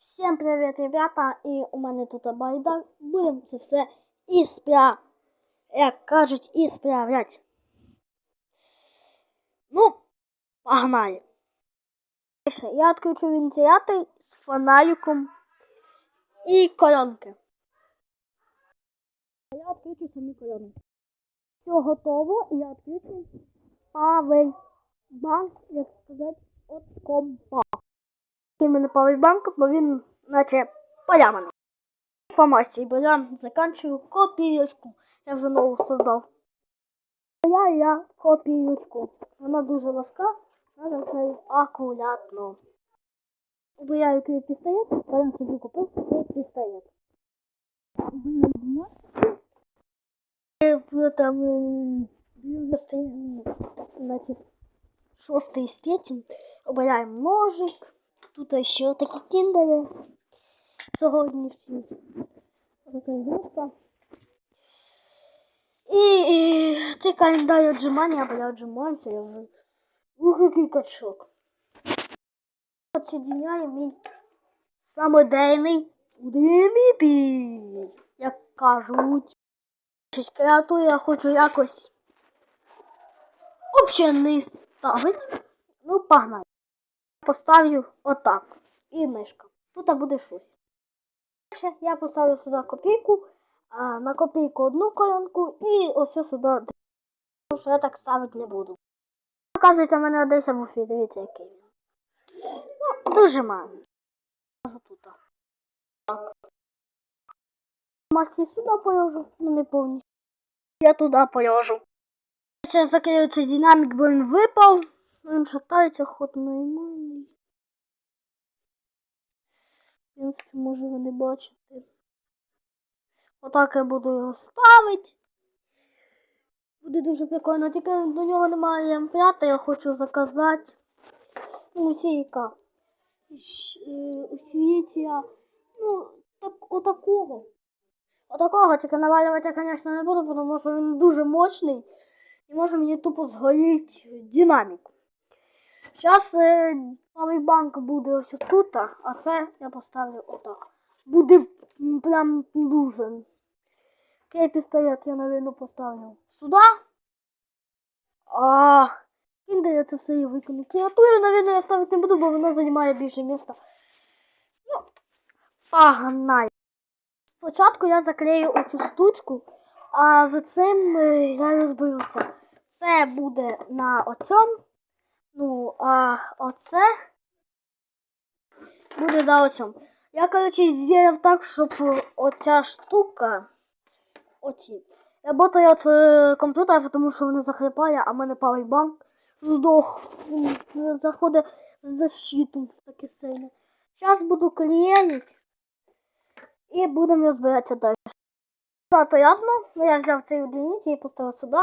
Всім привіт, ребята! І у мене тут байдар. Будемо це все ісправ... Як кажуть, ісправлять. Ну, погнали. Я відключу вентилятор з фонариком і колонки. Я відключу самі колонки. Все готово, я відключу павий банк, як сказати, від компа. Мене павербанк, бо він наче поляманий. Фомасій, бо я заканчую копійочку. Я вже нову создав. Я я копійочку. Вона дуже важка, треба з нею акуратно. Бо я який пістолет, потім собі купив цей пістолет. Там значить, шостий третім. Обираємо ножик. Тут ще такі кіндери. Сьогоднішні. Така ігрушка. І, і цей календар отжимання, бо я отжимаюся, я вже ух, який качок. Отсоединяє мій самодельний динити, як кажуть. Щось креатуру я хочу якось не ставить. Ну, погнали. Поставлю отак. І мишка. Тут буде щось. Ще я поставлю сюди копійку, на копійку одну колонку і ось сюди. Тому що я так ставити не буду. Оказується, в мене одейся в ефірі. Дивіться, який він. Ну, дуже мало. Тут. Так. Масі сюди положу, ну не повністю. Я туди положу. Зараз закрию цей динамік, бо він випав. Він шатається ход нормальний. В принципі, може ви не бачите. Отак я буду його ставити. Буде дуже прикольно. Тільки до нього немає М5, я хочу заказати. Ну, усійка. Усвіття. Ну, так, отакого. Отакого, тільки навалювати я, звісно, не буду, тому що він дуже мощний. І може мені тупо згоріть динамік. Зараз е, павербанк буде ось тут, а це я поставлю отак. Буде прям дуже. Кей пістолет я, напевно, поставлю сюди. А кіндер я це все і викину. Креатуру, напевно, я ставити не буду, бо вона займає більше місця. Ну, погнай. Спочатку я заклею оцю штучку, а за цим е, я розберуся. Це буде на оцьому. Ну, а оце буде на оцьому. Я, коротше, зробив так, щоб оця штука. Оці. Работає від е, комп'ютера, тому що вони захліпає, а в мене павербанк здох. Заходить в защиту таке сильне. Зараз буду клеїти і будемо розбиратися далі. Так, ясно, ну я взяв цей одиниці і поставив сюди,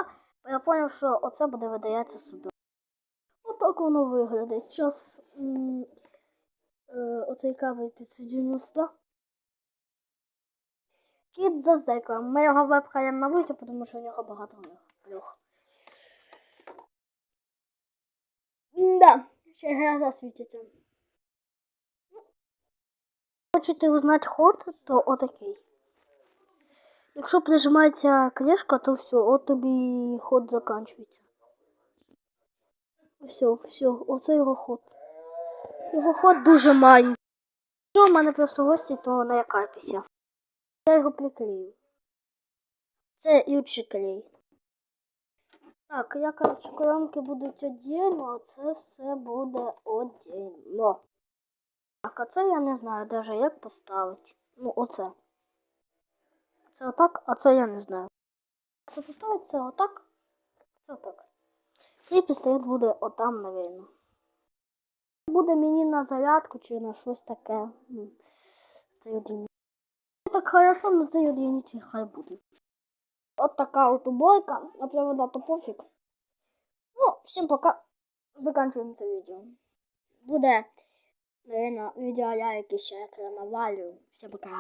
бо я зрозумів, що оце буде видаятися сюди. Отак воно виглядить. Зараз е, оцей кабель підсоединю сюди. Кіт за зеком. Ми його випхаємо на вулицю, тому що у нього багато льох. Да, ще гряза світиться. Хочете узнати ход, то отакий. Якщо прижимається кришка, то все, от тобі ход закінчується. Все, все, оце його ход. Його ход дуже маленький. Якщо в мене просто гості, то не лякайтеся. Я його приклею. Це ючий клей. Так, я, коротше, коронки будуть отдельно, а це все буде отдельно. Так, а це я не знаю навіть як поставити. Ну, оце. Це отак, а це я не знаю. Це поставити це отак. Це отак. І пістолет буде отам, напевно. Буде мені на зарядку чи на щось таке. Ну, Цей одиниці. Так хорошо, на цей одиниці хай буде. От така от убойка. А то пофіг. Ну, всім пока. Заканчуємо це відео. Буде, наверное, відео я якийсь ще навалю. Всім пока.